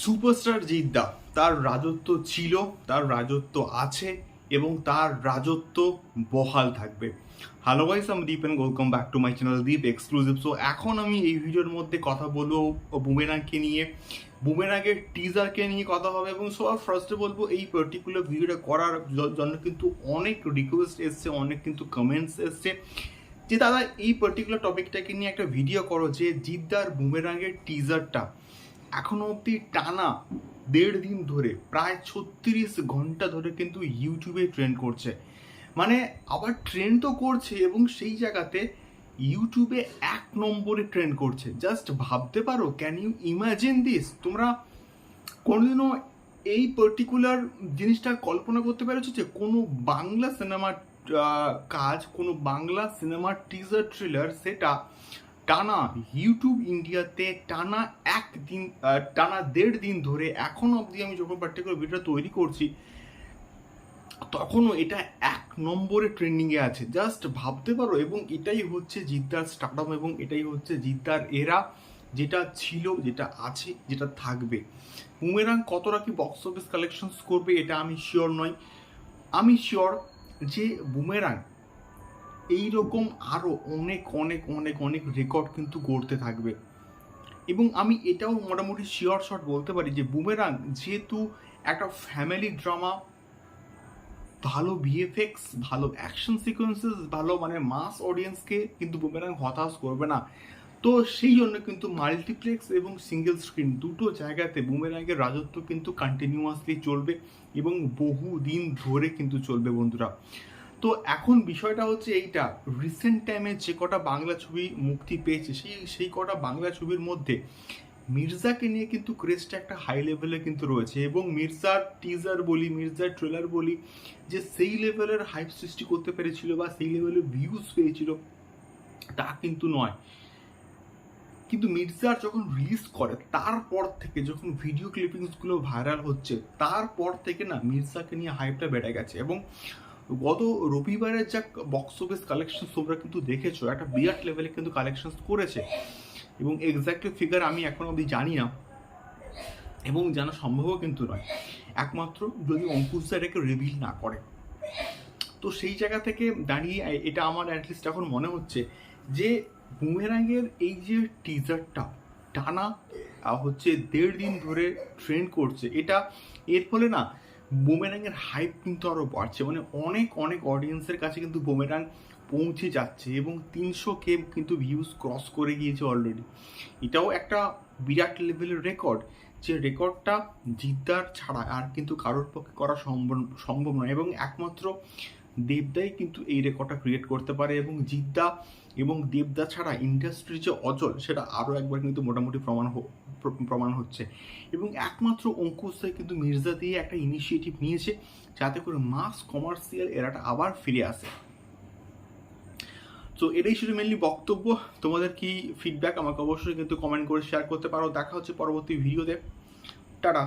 Superstar Jeddah, তার রাজত্ব ছিল, তার রাজত্ব আছে এবং তার রাজত্ব বহাল থাকবে। হ্যালো গাইস আমি Deep and welcome back to my channel Deep exclusive so এখন আমি এই ভিডিওর মধ্যে কথা বলব বুমেরাংকে নিয়ে, বুমেরাংয়ের টিজারকে নিয়ে কথা হবে এবং সবার ফার্স্টে বলব এই পার্টিকুলার ভিডিওটা করার জন্য কিন্তু অনেক রিকোয়েস্ট এসছে, অনেক কিন্তু কমেন্টস এসছে। যে দাদা, এই পার্টিকুলার টপিকটাকে নিয়ে একটা ভিডিও করো যে জিদ্দার বুমেরাংয়ের টিজারটা এখনও অবধি টানা দেড় দিন ধরে, প্রায় ছত্রিশ ঘণ্টা ধরে কিন্তু ইউটিউবে ট্রেন্ড করছে। মানে আবার ট্রেন্ড তো করছে এবং সেই জায়গাতে ইউটিউবে এক নম্বরে ট্রেন্ড করছে। জাস্ট ভাবতে পারো ক্যান ইউ ইমাজিন দিস তোমরা কোনোদিনও এই পার্টিকুলার জিনিসটা কল্পনা করতে পেরেছ যে কোনো বাংলা সিনেমার কাজ, কোনো বাংলা সিনেমার টিজার ট্রিলার সেটা টানা ইউটিউব ইন্ডিয়াতে টানা একদিন আহ, টানা দেড় দিন ধরে এখন অবধি আমি যখন পার্টিকুলার ভিডিওটা তৈরি করছি তখনও এটা এক নম্বরে ট্রেন্ডিংয়ে আছে। জাস্ট ভাবতে পারো এবং এটাই হচ্ছে জিদ্দার স্টার্টআপ এবং এটাই হচ্ছে জিদ্দার এরা যেটা ছিল যেটা আছে যেটা থাকবে। বুমেরাং কতটা কি বক্স অফিস কালেকশনস করবে এটা আমি শিওর নই। আমি শিওর যে বুমেরাং এইরকম আরও অনেক অনেক অনেক অনেক রেকর্ড কিন্তু গড়তে থাকবে। এবং আমি এটাও মোটামুটি শিওর শট বলতে পারি যে বুমেরাং যেহেতু একটা ফ্যামিলি ড্রামা ভালো ভিএফএক্স ভালো অ্যাকশন সিকোয়েন্সেস ভালো মানে মাস অডিয়েন্সকে কিন্তু বুমেরাং হতাশ করবে না। তো সেই জন্য কিন্তু মাল্টিপ্লেক্স এবং সিঙ্গেল স্ক্রিন দুটো জায়গাতে বুমেরাঙ্গের রাজত্ব কিন্তু কন্টিনিউয়াসলি চলবে এবং বহু দিন ধরে কিন্তু চলবে বন্ধুরা। তো এখন বিষয়টা হচ্ছে এইটা। রিসেন্ট টাইমে যে কটা বাংলা ছবি মুক্তি পেয়েছে, সেই সেই কটা বাংলা ছবির মধ্যে মির্জাকে নিয়ে কিন্তু ক্রেজটা একটা হাই লেভেলে কিন্তু রয়েছে এবং মির্জার টিজার বলি, মির্জার ট্রেলার বলি, যে সেই লেভেলের হাইপ সৃষ্টি করতে পেরেছিল বা সেই লেভেলের ভিউজ পেয়েছিল, তা কিন্তু নয়। কিন্তু মির্জার যখন রিলিজ করে, তারপর থেকে যখন ভিডিও ক্লিপিংসগুলো ভাইরাল হচ্ছে, তারপর থেকে না মির্জাকে নিয়ে হাইপটা বেড়ে গেছে এবং গত রবিবারের যা বক্স অফিস কালেকশন তোমরা কিন্তু দেখেছ, একটা বিরাট লেভেলে কিন্তু কালেকশন করেছে। এবং এক্স্যাক্টলি ফিগার আমি এখন অবধি জানি না। এবং জানা সম্ভবও কিন্তু নয়। একমাত্র যদি অঙ্কুশ দা এটাকে রিভিল না করে। তো সেই জায়গা থেকে দাঁড়িয়ে, এটা আমার অ্যাটলিস্ট এখন মনে হচ্ছে যে বুমেরাঙ্গের এই যে টিজারটা টানা হচ্ছে দেড় দিন ধরে ট্রেন্ড করছে, এটা এর ফলে না বুমেরাঙ্গের হাইপ কিন্তু আরও বাড়ছে। মানে অনেক অনেক অডিয়েন্সের কাছে কিন্তু বুমেরাং পৌঁছে যাচ্ছে এবং তিনশো কে কিন্তু ভিউজ ক্রস করে গিয়েছে অলরেডি এটাও একটা বিরাট লেভেলের রেকর্ড যে রেকর্ডটা জিদ্দার ছাড়া আর কিন্তু কারোর পক্ষে করা সম্ভব সম্ভব নয়। এবং একমাত্র দেবদাই কিন্তু এই রেকর্ডটা ক্রিয়েট করতে পারে এবং জিদ্দা এবং দেবদা ছাড়া ইন্ডাস্ট্রির যে অচল সেটা আরও একবার কিন্তু মোটামুটি প্রমাণ প্রমাণ হচ্ছে। এবং একমাত্র অঙ্কুশ কিন্তু মির্জা দিয়ে একটা ইনিশিয়েটিভ নিয়েছে, যাতে করে মাস কমার্শিয়াল এরাটা আবার ফিরে আসে। তো এটাই শুধু মেনলি বক্তব্য। তোমাদের কি ফিডব্যাক আমাকে অবশ্যই কিন্তু কমেন্ট করে শেয়ার করতে পারো। দেখা হচ্ছে পরবর্তী ভিডিওতে টাটা!